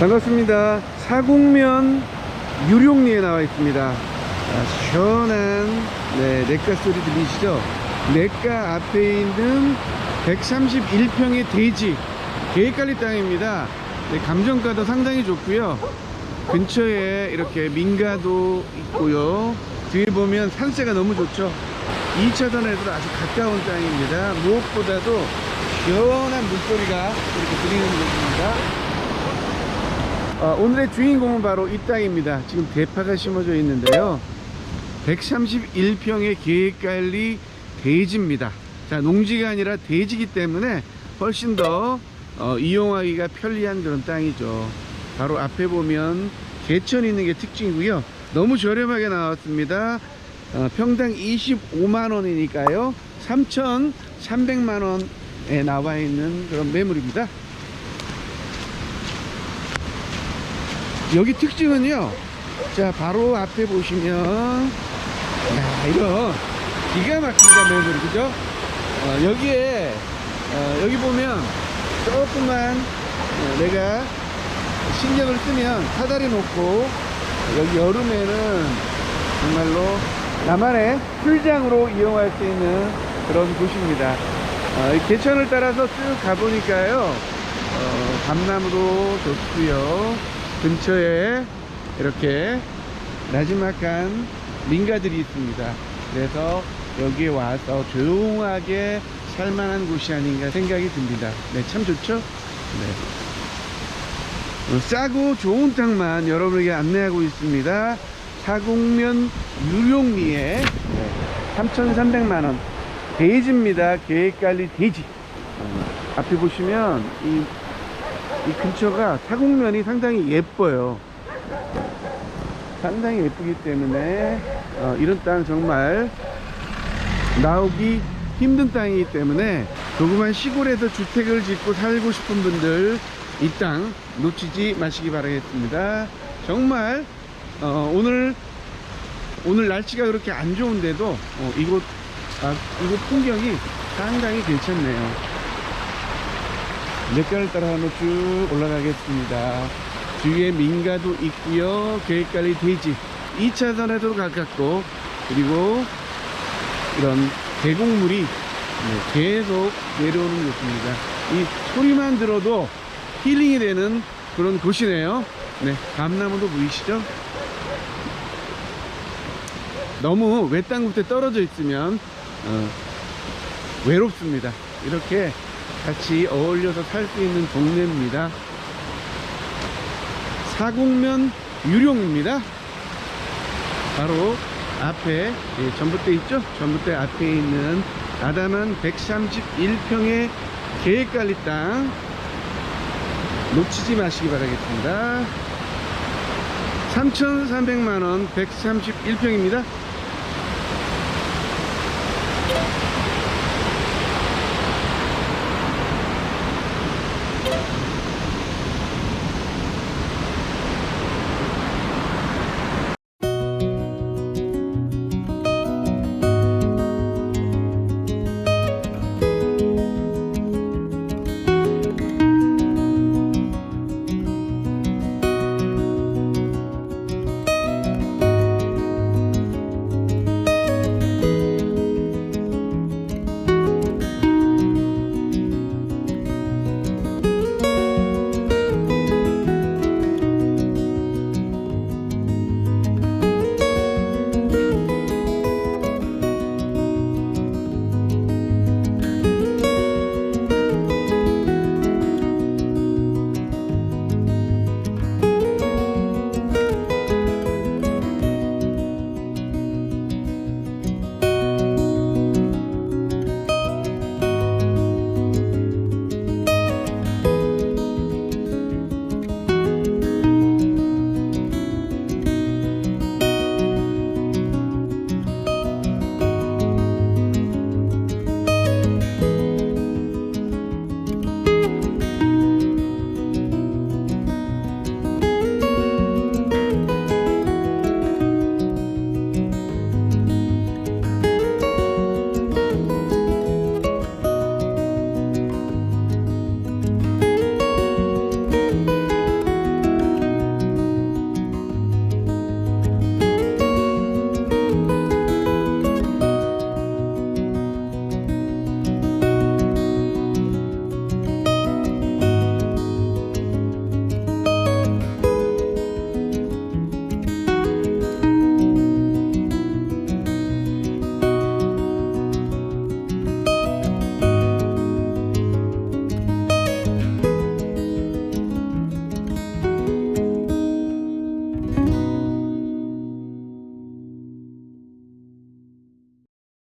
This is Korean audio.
반갑습니다. 사국면 유룡리에 나와 있습니다. 아, 시원한 네, 냇가 소리 들리시죠? 냇가 앞에 있는 131평의 대지 계획관리 땅입니다. 네, 감정가도 상당히 좋고요. 근처에 이렇게 민가도 있고요. 뒤에 보면 산세가 너무 좋죠. 2차선에도 아주 가까운 땅입니다. 무엇보다도 시원한 물소리가 이렇게 들리는 곳입니다. 어, 오늘의 주인공은 바로 이 땅입니다. 지금 대파가 심어져 있는데요. 131평의 계획관리 대지입니다. 자, 농지가 아니라 대지기 때문에 훨씬 더 어, 이용하기가 편리한 그런 땅이죠. 바로 앞에 보면 개천이 있는 게 특징이고요. 너무 저렴하게 나왔습니다. 어, 평당 25만 원이니까요. 3,300만 원에 나와 있는 그런 매물입니다. 여기 특징은요. 자, 바로 앞에 보시면, 야, 이거 기가 막힙니다, 매물, 그죠? 어, 여기에, 어, 여기 보면 조금만 어, 내가 신경을 쓰면 사다리 놓고 여기 여름에는 정말로 나만의 풀장으로 이용할 수 있는 그런 곳입니다. 어, 이 개천을 따라서 쭉 가보니까요, 어, 감나무도 좋고요. 근처에 이렇게 나지막한 민가들이 있습니다. 그래서 여기에 와서 조용하게 살만한 곳이 아닌가 생각이 듭니다. 네, 참 좋죠? 네. 어, 싸고 좋은 땅만 여러분에게 안내하고 있습니다. 사국면 유용리에 3,300만원 대지입니다. 계획관리 대지. 어, 앞에 보시면 이, 이 근처가 사국면이 상당히 예뻐요. 상당히 예쁘기 때문에 어, 이런 땅 정말 나오기 힘든 땅이기 때문에 조그만 시골에서 주택을 짓고 살고 싶은 분들 이 땅 놓치지 마시기 바라겠습니다. 정말 어, 오늘 오늘 날씨가 그렇게 안 좋은데도 어, 이곳 아, 이곳 풍경이 상당히 괜찮네요. 냇가를 따라 한번 쭉 올라가겠습니다. 주위에 민가도 있고요. 계획관리 대지 2차선에도 가깝고 그리고 이런 계곡물이 네, 계속 내려오는 곳입니다. 이 소리만 들어도 힐링이 되는 그런 곳이네요. 네, 감나무도 보이시죠? 너무 외딴 곳에 떨어져 있으면 어, 외롭습니다. 이렇게 같이 어울려서 살 수 있는 동네입니다. 사국면 유룡입니다. 바로 앞에 예, 전봇대 있죠? 전봇대 앞에 있는 아담한 131평의 계획관리 땅 놓치지 마시기 바라겠습니다. 3,300만원 131평입니다.